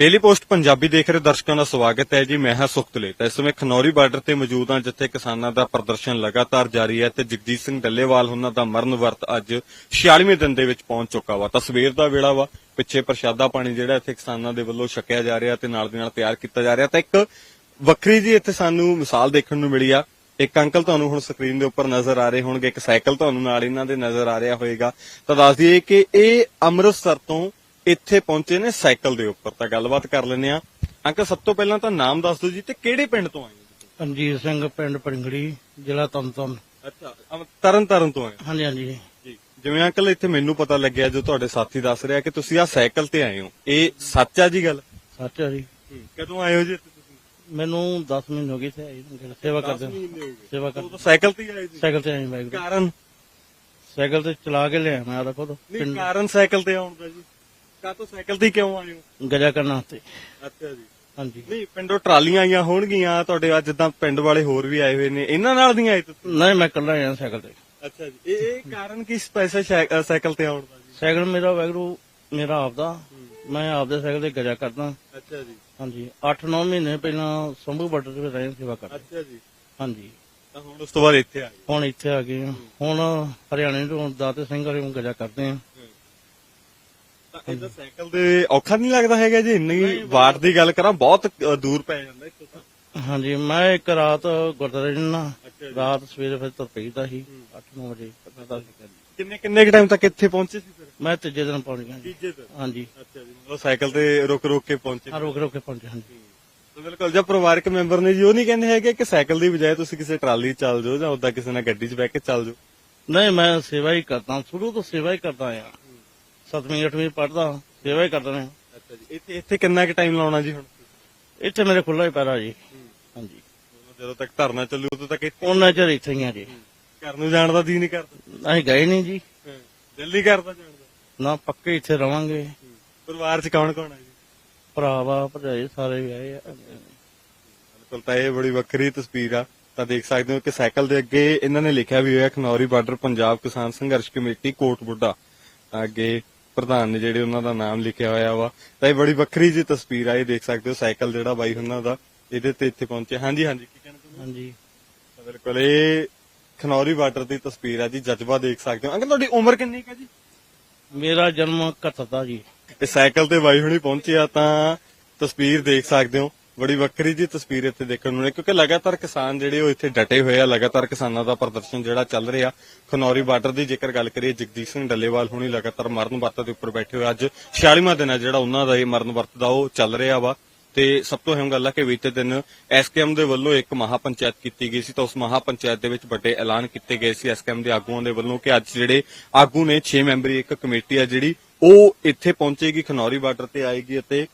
Daily post Punjabi ਦੇਖ ਰਹੇ ਦਰਸ਼ਕਾਂ ਦਾ ਸਵਾਗਤ ਹੈ ਜੀ, ਮੈਂ ਹਾਂ ਸੁਖਤਲੇ ਤਾਂ ਇਸ ਸਮੇਂ ਖਨੌਰੀ ਬਾਰਡਰ ਤੇ ਮੌਜੂਦ ਹਾਂ, ਜਿੱਥੇ ਕਿਸਾਨਾਂ ਦਾ ਪ੍ਰਦਰਸ਼ਨ ਲਗਾਤਾਰ ਜਾਰੀ ਹੈ ਤੇ ਜਗਜੀਤ ਸਿੰਘ ਡੱਲੇਵਾਲ ਉਹਨਾਂ ਦਾ ਮਰਨ ਵਰਤ ਅੱਜ 46ਵੇਂ ਦਿਨ ਦੇ ਵਿੱਚ ਪਹੁੰਚ ਚੁੱਕਾ ਵਾ। ਤਾਂ ਸਵੇਰ ਦਾ ਵੇਲਾ ਵਾ, ਪਿੱਛੇ ਪ੍ਰਸ਼ਾਦਾ ਪਾਣੀ ਜਿਹੜਾ ਇੱਥੇ ਕਿਸਾਨਾਂ ਦੇ ਵੱਲੋਂ ਛਕਿਆ ਜਾ ਰਿਹਾ ਤੇ ਨਾਲ ਦੇ ਨਾਲ ਤਿਆਰ ਕੀਤਾ ਜਾ ਰਿਹਾ। ਤਾਂ ਇੱਕ ਵੱਖਰੀ ਜੀ ਇੱਥੇ ਸਾਨੂੰ ਮਿਸਾਲ ਦੇਖਣ ਨੂੰ ਮਿਲੀ ਆ। ਇੱਕ ਅੰਕਲ ਤੁਹਾਨੂੰ ਹੁਣ ਸਕਰੀਨ ਦੇ ਉੱਪਰ ਨਜ਼ਰ ਆ ਰਹੇ ਹੋਣਗੇ, ਇੱਕ ਸਾਈਕਲ ਤੁਹਾਨੂੰ ਨਾਲ ਇਹਨਾਂ ਦੇ ਨਜ਼ਰ ਆ ਰਿਹਾ ਹੋਵੇਗਾ ਤਾਂ ਦੱਸ ਦਈਏ ਕਿ ਇਹ ਅੰਮ੍ਰਿਤਸਰ ਤੋਂ ਇੱਥੇ ਪਹੁੰਚੇ ਨੇ ਸਾਈਕਲ ਦੇ ਉੱਪਰ। ਤਾਂ ਗੱਲਬਾਤ ਕਰ ਲੈਂਦੇ ਆ ਅੰਕਲ ਸਭ ਤੋਂ ਪਹਿਲਾਂ ਤਾਂ ਨਾਮ ਦੱਸ ਦਿਓ ਜੀ ਤੇ ਕਿਹੜੇ ਪਿੰਡ ਤੋਂ ਆਏ ਹੋ ਰਣਜੀਤ ਸਿੰਘ ਪਿੰਡ ਪਰਿੰਗੜੀ ਜ਼ਿਲ੍ਹਾ ਤਮਤਮ। ਅੱਛਾ ਤਰਨ ਤਾਰਨ ਤੋਂ ਆਏ ਹੋ। ਹਾਂਜੀ ਹਾਂਜੀ। ਜੀ। ਜਿਵੇਂ ਅੰਕਲ ਇੱਥੇ ਮੈਨੂੰ ਪਤਾ ਲੱਗਿਆ ਜੋ ਤੁਹਾਡੇ ਸਾਥੀ ਦੱਸ ਰਿਹਾ ਕਿ ਤੁਸੀਂ ਆ ਸਾਈਕਲ ਤੇ ਆਏ ਹੋ। ਇਹ ਸੱਚ ਆ ਜੀ ਗੱਲ? ਸੱਚ ਆ ਜੀ। ਕਦੋਂ ਆਏ ਹੋ ਜੀ ਇੱਥੇ ਤੁਸੀਂ? ਮੈਨੂੰ 10 ਮਹੀਨੇ ਹੋ ਗਏ ਸੇ ਸੇਵਾ ਕਰਦੇ। ਹਾਂ। ਮਹੀਨੇ ਹੋ ਗਏ। ਸੇਵਾ ਕਰ ਉਦੋਂ ਸਾਈਕਲ ਤੇ ਹੀ ਆਏ ਜੀ ਸਾਈਕਲ ਤੇ ਆਈ ਬਾਈਕ ਤੇ। ਕਾਰਨ? ਸਾਈਕਲ ਤੇ ਚਲਾ ਕੇ ਲਿਆ ਮੈਂ ਆਦਾ ਖੁਦ। ਨਹੀਂ ਪਿੰਡ। ਕਾਰਨ ਸਾਈਕਲ ਤੇ ਆਉਣ ਦਾ ਜੀ। ਕਾ ਤੋਂ ਸਾਈਕਲ ਤੇ ਹੀ ਕਿਉਂ ਆਏ ਹੋ? ਗਜਾ ਕਰਨ ਤੇ ਅੱਛਾ ਜੀ। ਹਾਂਜੀ। ਨਹੀਂ ਪਿੰਡੋਂ ਟਰਾਲੀਆਂ ਆਈਆਂ ਹੋਣਗੀਆਂ ਤੁਹਾਡੇ ਅੱਜ ਜਿੱਦਾਂ ਪਿੰਡ ਵਾਲੇ ਹੋਰ ਵੀ ਆਏ ਹੋਏ ਨੇ ਇਹਨਾਂ ਨਾਲ ਦੀਆਂ ਆਏ ਤੁਸੀਂ? ਨਹੀਂ ਮੈਂ ਇਕੱਲਾ ਆਇਆ ਸਾਈਕਲ ਤੇ। ਅੱਛਾ ਜੀ। ਇਹ ਇਹ ਕਾਰਨ ਕੀ ਸਪੈਸ਼ਲ ਸਾਈਕਲ ਤੇ ਆਉਣ ਦਾ ਜੀ? ਸਾਈਕਲ ਮੇਰਾ ਵੈਗਰੂ ਮੇਰਾ ਆਪਦਾ। ਮੈਂ ਆਪਦੇ ਸਾਈਕਲ ਤੇ ਗਜਾ ਕਰਦਾ। ਅੱਛਾ ਜੀ। ਹਾਂਜੀ। 8-9 ਮਹੀਨੇ ਪਹਿਲਾਂ ਸੰਭੂ ਬਾਰਡਰ ਤੇ ਰਹੇ ਸੇਵਾ ਕਰਦਾ। ਅੱਛਾ ਜੀ। ਹਾਂਜੀ। ਤਾਂ ਹੁਣ ਉਸ ਤੋਂ ਬਾਅਦ ਇੱਥੇ ਆਏ ਹੁਣ ਇੱਥੇ ਆ ਗਏ। ਹੁਣ ਹਰਿਆਣੇ ਤੋਂ ਦਾਤੇ ਸਿੰਘ ਨੂੰ ਗਜਾ ਕਰਦੇ ਆ। ਤਾਂ ਇਹਦਾ ਸਾਈਕਲ ਦੇ ਔਖਾ ਨਹੀਂ ਲੱਗਦਾ ਹੈਗਾ ਜੀ ਇੰਨੀ ਵਾਟ ਦੀ ਗੱਲ ਕਰਾਂ ਬਹੁਤ ਅ, ਦੂਰ ਪੈ ਜਾਂਦਾ ਇੱਥੋਂ ਤਾਂ। ਹਾਂਜੀ ਮੈਂ ਇੱਕ ਰਾਤ ਗੁਰਦੁਆਰੇ ਜਨਾ ਅੱਛਾ ਜੀ। ਰਾਤ ਸਵੇਰੇ ਫਿਰ ਤੁਰ ਪਈਦਾ ਸੀ 8-9 ਵਜੇ ਪਤਾ ਕਿੰਨੇ ਕਿੰਨੇ ਕ ਟਾਈਮ ਤੱਕ ਇੱਥੇ ਪਹੁੰਚੇ ਸੀ ਫਿਰ? ਮੈਂ ਤੀਜੇ ਦਿਨ ਪਹੁੰਚ ਗਿਆ ਜੀ। ਤੀਜੇ ਦਿਨ? ਹਾਂਜੀ। ਅੱਛਾ ਜੀ ਮਤਲਬ ਸਾਈਕਲ ਤੇ ਰੁਕ ਰੁਕ ਕੇ ਪਹੁੰਚੇ। ਆ ਰੋਕ ਰੋਕ ਕੇ ਪਹੁੰਚੇ ਹਾਂਜੀ। ਤਾਂ ਬਿਲਕੁਲ ਜਦ ਪਰਿਵਾਰਕ ਮੈਂਬਰ ਨੇ ਜੀ ਉਹ ਨਹੀਂ ਕਹਿੰਦੇ ਹੈਗੇ ਕਿ ਸਾਈਕਲ ਦੀ ਬਜਾਏ ਤੁਸੀਂ ਕਿਸੇ ਟਰਾਲੀ 'ਚ ਚੱਲ ਜਾਓ ਜਾਂ ਉਦਾਂ ਕਿਸੇ ਨਾਲ ਗੱਡੀ 'ਚ ਬਹਿ ਕੇ ਚੱਲ ਜਾਓ। ਨਹੀਂ ਮੈਂ ਸੇਵਾ ਹੀ ਕਰਦਾ ਸ਼ੁਰੂ ਤੋਂ ਸੇਵਾ ਹੀ ਕਰਦਾ ਆ 7ਵੀਂ 8ਵੀਂ ਪੜਦਾ ਸੇਵਾ ਹੀ ਕਰਦਾ ਰਿਹਾ। ਅੱਛਾ ਜੀ ਇੱਥੇ ਇੱਥੇ ਕਿੰਨਾ ਕੁ ਟਾਈਮ ਲਾਉਣਾ ਜੀ ਹੁਣ? ਇੱਥੇ ਮੇਰੇ ਖੁੱਲਾ ਹੀ ਪੈਰਾ ਜੀ। ਹਾਂਜੀ। ਜਦੋਂ ਤੱਕ ਧਰਨਾ ਚੱਲੂ ਉਦੋਂ ਤੱਕ ਇੱਥੇ ਉਹਨਾਂ ਚਿਰ ਇੱਥੇ ਹੀ ਆ ਜੀ। ਘਰ ਨੂੰ ਜਾਣ ਦਾ ਜੀ ਨਹੀਂ ਕਰਦਾ? ਅਸੀਂ ਗਏ ਨਹੀਂ ਜੀ। ਦਿਲ ਕਰਦਾ ਜਾਣ ਦਾ? ਨਾ ਪੱਕੇ ਇੱਥੇ ਰਵਾਂਗੇ। ਪਰਿਵਾਰ 'ਚ ਕੌਣ ਕੌਣ ਹੈ ਜੀ? ਭਰਾ ਵਾ ਭਰਜਾਈ ਸਾਰੇ ਵੀ ਆਏ ਆ। ਬਿਲਕੁਲ ਤਾਂ ਇਹ ਬੜੀ ਵੱਖਰੀ ਤਸਵੀਰ ਆ। ਤਾਂ ਦੇਖ ਸਕਦੇ ਹੋ ਕਿ ਸਾਈਕਲ ਦੇ ਅੱਗੇ ਇਹਨਾਂ ਨੇ ਲਿਖਿਆ ਵੀ ਹੋਇਆ ਖਨੌਰੀ ਬਾਰਡਰ ਪੰਜਾਬ ਕਿਸਾਨ ਸੰਘਰਸ਼ ਕਮੇਟੀ ਕੋਟ ਬੁੱਢਾ ਅੱਗੇ ਪ੍ਰਧਾਨ ਨੇ ਜਿਹੜੇ ਉਹਨਾਂ ਦਾ ਨਾਮ ਲਿਖਿਆ ਹੋਇਆ ਵਾ ਤਾਂ ਇਹ ਬੜੀ ਵੱਖਰੀ ਜੀ ਤਸਵੀਰ ਆ ਇਹ ਦੇਖ ਸਕਦੇ ਹੋ ਸਾਈਕਲ ਜਿਹੜਾ ਬਾਈ ਉਹਨਾਂ ਦਾ ਇਹਦੇ ਤੇ ਇੱਥੇ ਪਹੁੰਚੇ ਹਾਂਜੀ ਹਾਂਜੀ ਕੀ ਕਹਿਣਾ ਚਾਹੁੰਦੇ ਹਾਂਜੀ? ਤਾਂ ਬਿਲਕੁਲ ਇਹ ਖਨੌਰੀ ਬਾਰਡਰ ਦੀ ਤਸਵੀਰ ਆ ਜੀ ਜਜ਼ਬਾ ਦੇਖ ਸਕਦੇ ਹੋ। ਅੰਕਲ ਤੁਹਾਡੀ ਉਮਰ ਕਿੰਨੀ ਹੈ ਜੀ? ਮੇਰਾ ਜਨਮ 71 ਦਾ ਜੀ। ਇਹ ਸਾਈਕਲ ਤੇ ਬਾਈ ਹੁਣੀ ਪਹੁੰਚੇ ਆ ਤਾਂ ਤਸਵੀਰ ਦੇਖ ਸਕਦੇ ਹੋ। ਬੜੀ ਵੱਖਰੀ ਜੀ ਤਸਵੀਰ ਇੱਥੇ ਦੇਖਣ ਨੂੰ ਨੇ ਕਿਉਂਕਿ ਲਗਾਤਾਰ ਕਿਸਾਨ ਜਿਹੜੇ ਉਹ ਇੱਥੇ ਡਟੇ ਹੋਏ ਆ, ਲਗਾਤਾਰ ਕਿਸਾਨਾਂ ਦਾ ਪ੍ਰਦਰਸ਼ਨ ਜਿਹੜਾ ਚੱਲ ਰਿਹਾ। ਖਨੌਰੀ ਬਾਰਡਰ ਦੀ ਜੇਕਰ ਗੱਲ ਕਰੀਏ, ਜਗਦੀਸ਼ ਸਿੰਘ ਡੱਲੇਵਾਲ ਹੁਣੀ ਲਗਾਤਾਰ ਮਰਨ ਵਰਤ ਦੇ ਉੱਪਰ ਬੈਠੇ ਹੋਏ ਅੱਜ 46ਵਾਂ ਦਿਨ ਹੈ ਜਿਹੜਾ ਉਹਨਾਂ ਦਾ ਇਹ ਮਰਨ ਵਰਤ ਦਾ ਉਹ ਚੱਲ ਰਿਹਾ ਵਾ। ਤੇ ਸਭ ਤੋਂ ਅਹਿਮ ਗੱਲ ਹੈ ਕਿ ਬੀਤੇ ਦਿਨ ਐਸਕੇਐਮ ਦੇ ਵੱਲੋਂ ਇੱਕ ਮਹਾ ਪੰਚਾਇਤ ਕੀਤੀ ਗਈ ਸੀ, ਤਾਂ ਉਸ ਮਹਾ ਪੰਚਾਇਤ ਦੇ ਵਿੱਚ ਵੱਡੇ ਐਲਾਨ ਕੀਤੇ ਗਏ ਸੀ ਐਸਕੇਐਮ ਦੇ ਆਗੂਆਂ ਦੇ ਵੱਲੋਂ ਕਿ ਅੱਜ ਜਿਹੜੇ ਆਗੂ ਨੇ 6 ਮੈਂਬਰੀ ਇੱਕ ਕਮੇਟੀ ਆ ਜਿਹੜੀ, ਉਹ ਇੱਥੇ ਪਹੁੰਚੇਗੀ, ਖਨੌਰੀ ਬਾਰਡਰ ਤੇ ਆਏਗੀ ਅਤੇ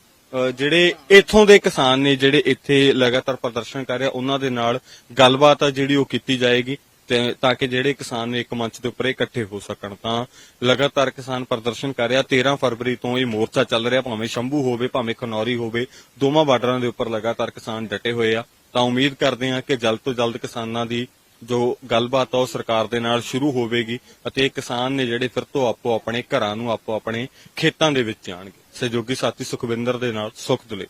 ਜਿਹੜੇ ਇੱਥੋਂ ਦੇ ਕਿਸਾਨ ਨੇ ਜਿਹੜੇ ਇੱਥੇ ਲਗਾਤਾਰ ਪ੍ਰਦਰਸ਼ਨ ਕਰ ਰਹੇ ਆ, ਉਹਨਾਂ ਦੇ ਨਾਲ ਗੱਲਬਾਤ ਆ ਜਿਹੜੀ ਉਹ ਕੀਤੀ ਜਾਏਗੀ ਤੇ ਤਾਂ ਕਿ ਜਿਹੜੇ ਕਿਸਾਨ ਨੇ ਇੱਕ ਮੰਚ ਦੇ ਉੱਪਰ ਇਕੱਠੇ ਹੋ ਸਕਣ। ਤਾਂ ਲਗਾਤਾਰ ਕਿਸਾਨ ਪ੍ਰਦਰਸ਼ਨ ਕਰ ਰਿਹਾ 13 ਫਰਵਰੀ ਤੋਂ ਇਹ ਮੋਰਚਾ ਚੱਲ ਰਿਹਾ ਭਾਵੇਂ ਸ਼ੰਭੂ ਹੋਵੇ ਭਾਵੇਂ ਖਨੌਰੀ ਹੋਵੇ ਦੋਵਾਂ ਬਾਰਡਰਾਂ ਦੇ ਉੱਪਰ ਲਗਾਤਾਰ ਕਿਸਾਨ ਡਟੇ ਹੋਏ ਆ। ਤਾਂ ਉਮੀਦ ਕਰਦੇ ਹਾਂ ਕਿ ਜਲਦ ਤੋਂ ਜਲਦ ਕਿਸਾਨਾਂ ਦੀ ਜੋ ਗੱਲਬਾਤ ਆ ਉਹ ਸਰਕਾਰ ਦੇ ਨਾਲ ਸ਼ੁਰੂ ਹੋਵੇਗੀ ਅਤੇ ਕਿਸਾਨ ਨੇ ਜਿਹੜੇ ਫਿਰ ਤੋਂ ਆਪੋ ਆਪਣੇ ਘਰਾਂ ਨੂੰ ਆਪੋ ਆਪਣੇ ਖੇਤਾਂ ਦੇ ਵਿੱਚ ਜਾਣਗੇ। ਸਹਿਯੋਗੀ ਸਾਥੀ ਸੁਖਵਿੰਦਰ ਦੇ ਨਾਲ ਸੁਖਦਲੇ।